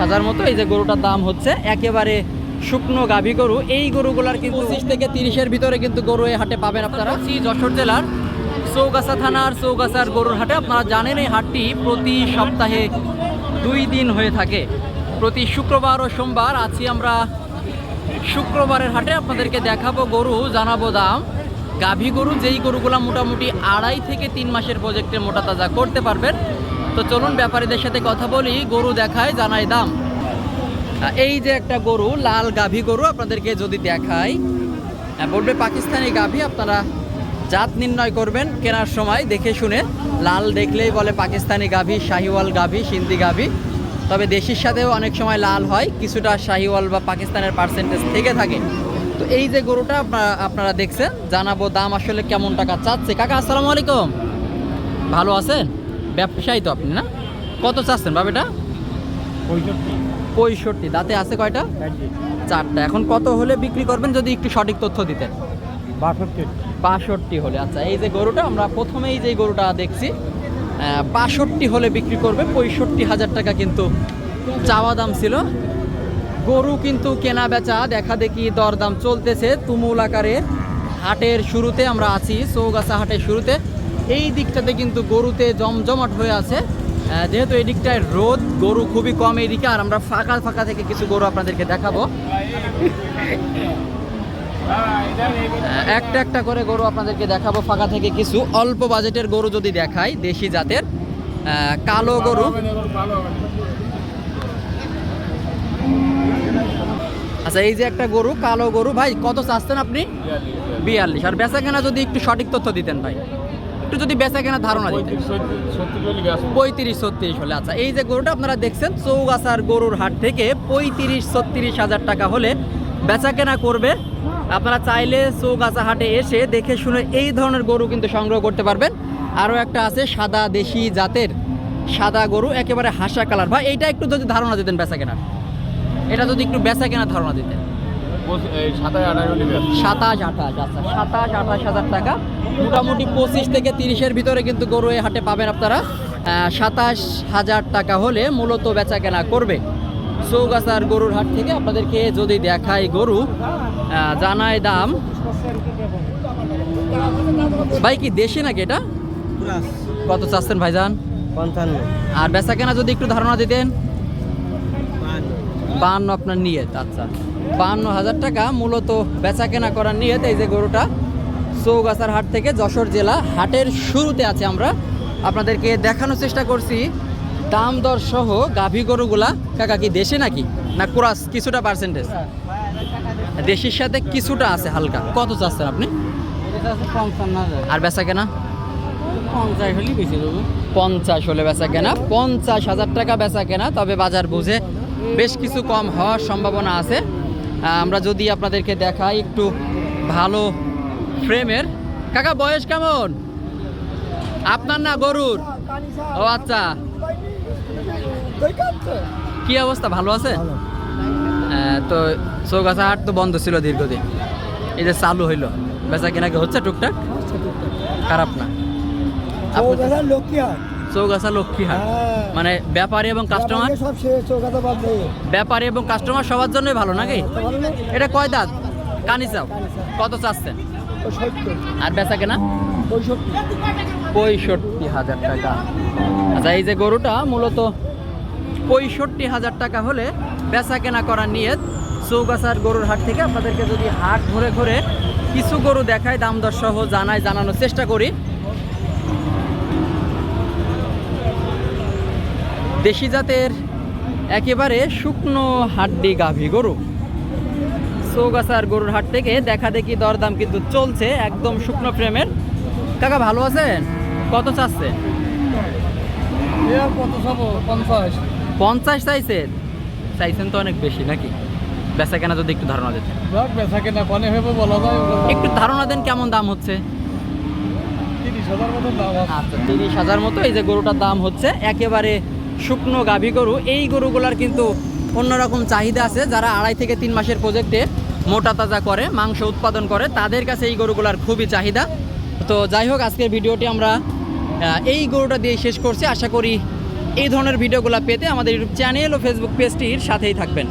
হাজার মতো এই যে গরুটার দাম হচ্ছে একেবারে শুকনো গাভী গরু। এই গরুগুলার কিন্তু পঁচিশ থেকে তিরিশের ভিতরে কিন্তু গরু এই হাটে পাবেন আপনারা। যশোর জেলার চৌগাছা থানার চৌগাছার গরুর হাটে। আপনারা জানেন এই হাটটি প্রতি সপ্তাহে দুই দিন হয়ে থাকে। প্রতি শুক্রবার ও সোমবার আছি আমরা শুক্রবারের হাটে। আপনাদেরকে দেখাবো গরু জানাব দাম। গাভী গরু যেই গরুগুলা মোটামুটি আড়াই থেকে তিন মাসের প্রজেক্টে মোটা তাজা করতে পারবেন। তো চলুন ব্যাপারীদের সাথে কথা বলি গরু দেখায় জানাই দাম। এই যে একটা গরু লাল গাভী গরু আপনাদেরকে যদি আহ, বলবে পাকিস্তানি গাভী আপনারা জাত নির্ণয় করবেন কেনার সময় দেখে শুনে। লাল দেখলেই বলে পাকিস্তানি গাভী শাহিওয়াল গাভী সিন্ধি গাভী। তবে দেশির সাথেও অনেক সময় লাল হয় কিছুটা শাহিওয়াল বা পাকিস্তানের পার্সেন্টেজ থেকে থাকে। তো এই যে গরুটা আপনা- আপনারা দেখছেন জানাব দাম আসলে কেমন টাকা চাচ্ছে। কাকা আসসালামু আলাইকুম। ভালো আছেন? ব্যবসায়ী তো আপনি না? কত চাচ্ছেন বাবেটা পঁয়ষট্টি। পঁয়ষট্টি। দাঁতে আছে কয়টা? চারটা। এখন কত হলে বিক্রি করবেন যদি একটু সঠিক তথ্য দিতেন? বাষট্টি। বাষট্টি হলে। আচ্ছা এই যে গরুটা আমরা প্রথমেই যে গরুটা দেখছি বাষট্টি হলে বিক্রি করবে। পঁয়ষট্টি হাজার টাকা কিন্তু চাওয়া দাম ছিল। গরু কিন্তু কেনা বেচা দেখা দেখি দরদাম চলতেছে। তুমুল আকারে হাটের শুরুতে আমরা আছি চৌগাছা হাটের শুরুতে। এই দিকটাতে কিন্তু গরুতে জমজমাট হয়ে আছে। যেহেতু এই দিকটায় রোদ, গরু খুবই কম এই দিকে, আর আমরা ফাঁকা ফাঁকা থেকে কিছু গরু আপনাদেরকে দেখাবো। একটা একটা করে গরু আপনাদেরকে দেখাবো ফাঁকা থেকে কিছু। অল্প বাজেটের গরু যদি দেখাই, দেশি জাতের কালো গরু। আচ্ছা এই যে একটা গরু, কালো গরু। ভাই, কত চাচ্ছেন আপনি? বিয়াল্লিশ। আর বেচা কেনা যদি একটু সঠিক তথ্য দিতেন ভাই। একটু যদি বেচা কেনা ধারণা দিতেন। পঁয়ত্রিশ ছত্রিশ হলে। আচ্ছা এই যে গরুটা আপনারা দেখছেন চৌগাছার গরুর হাট থেকে পঁয়ত্রিশ ছত্রিশ হাজার টাকা হলে বেচা কেনা করবে। আপনারা চাইলে চৌগাছা হাটে এসে দেখে শুনে এই ধরনের গরু কিন্তু সংগ্রহ করতে পারবেন। আরও একটা আছে সাদা দেশি জাতের সাদা গরু একেবারে হাসা কালার। ভাই এইটা একটু যদি ধারণা দিতেন বেচা কেনার। এটা যদি একটু বেচা কেনার ধারণা দিতেন। সাতাশ আঠাশ আচ্ছা। সাতাশ আঠাশ হাজার টাকা। মোটামুটি পঁচিশ থেকে তিরিশের ভিতরে কিন্তু গরু এই হাটে পাবেন আপনারা। সাতাশ হাজার টাকা হলে মূলত বেচা কেনা করবে। চৌগাছার গরুর হাট থেকে আপনাদেরকে যদি দেখাই গরু জানায় দাম। ভাই কি দেশি নাকি এটা? কত চাচ্ছেন ভাইজান? পঞ্চান্ন। আর বেচা কেনা যদি একটু ধারণা দিতেন? বাহান্ন আপনার নিয়ত আচ্ছা। বাহান্ন হাজার টাকা মূলত বেচা কেনা করার নিয়ত এই যে গরুটা। চৌগাছার হাট থেকে যশোর জেলা হাটের শুরুতে আছে আমরা। আপনাদেরকে দেখানোর চেষ্টা করছি দাম দর সহ গাভী গরুগুলা। কাকা কি দেশে নাকি? না ক্রাস কিছুটা পার্সেন্টেজ দেশির সাথে কিছুটা আছে হালকা। কত চাচ্ছেন আপনি? আর বেচা কেনা পঞ্চাশ হলে বেচা কেনা পঞ্চাশ হাজার টাকা বেচা কেনা তবে বাজার বুঝে বেশ কিছু কম হওয়ার সম্ভাবনা আছে। আমরা যদি আপনাদেরকে দেখাই একটু ভালো ফ্রেমের। কাকা বয়স কেমন? আপনার না গরুর? ও আচ্ছা। কি অবস্থা ভালো আছে? আহ, তো চৌগাছা হাট তো বন্ধ ছিল দীর্ঘদিন। এই যে চালু হইল। বেচা কেনা কি হচ্ছে টুকটাক? খারাপ না। চৌগাছা লক্ষ্মীহাট হ্যাঁ। মানে ব্যাপারী এবং কাস্টমার ব্যাপারী এবং কাস্টমার সবার জন্যই ভালো নাকি? এটা কয় দাঁত? কানি চাও কত চাচ্ছেন? আর বেচা কেনা? পঁয়ষট্টি। পঁয়ষট্টি হাজার টাকা। আচ্ছা এই যে গরুটা মূলত পঁয়ষট্টি হাজার টাকা হলে বেচা কেনা করার নিয়ে চৌগাছার গরুর হাট থেকে আপনাদেরকে যদি হাট ঘুরে ঘুরে কিছু গরু দেখায় দাম দর সহ জানায় জানানোর চেষ্টা করি। দেশি জাতের একেবারে শুকনো হাড্ডি গাভী গরু। চৌগাছার গরুর হাট থেকে দেখা দেখি দরদাম কিন্তু চলছে একদম শুকনো ফ্রেমের। কাকা ভালো আছেন? কত চাচ্ছে? পঞ্চাশ। পঞ্চাশ চাইছেন? চাইছেন তো অনেক বেশি নাকি? বেচা কেনা যদি একটু ধারণা দিতেন। বেচা কেনা কনে হইব বলা যায় একটু ধারণা দেন কেমন দাম হচ্ছে? তিরিশ হাজার মতন দাম আচ্ছা তিরিশ হাজার মতো এই যে গরুটার দাম হচ্ছে। একেবারে শুকনো গাভী গরু, এই গরুগুলার কিন্তু অন্যরকম চাহিদা আছে। যারা আড়াই থেকে তিন মাসের প্রজেক্টে মোটা তাজা করে, মাংস উৎপাদন করে, তাদের কাছে এই গরুগুলার খুবই চাহিদা। তো যাই হোক, আজকের ভিডিওটি আমরা এই গরুটা দিয়ে শেষ করছি। আশা করি এই ধরনের ভিডিওগুলো পেতে আমাদের ইউটিউব চ্যানেল ও ফেসবুক পেজটির সাথেই থাকবেন।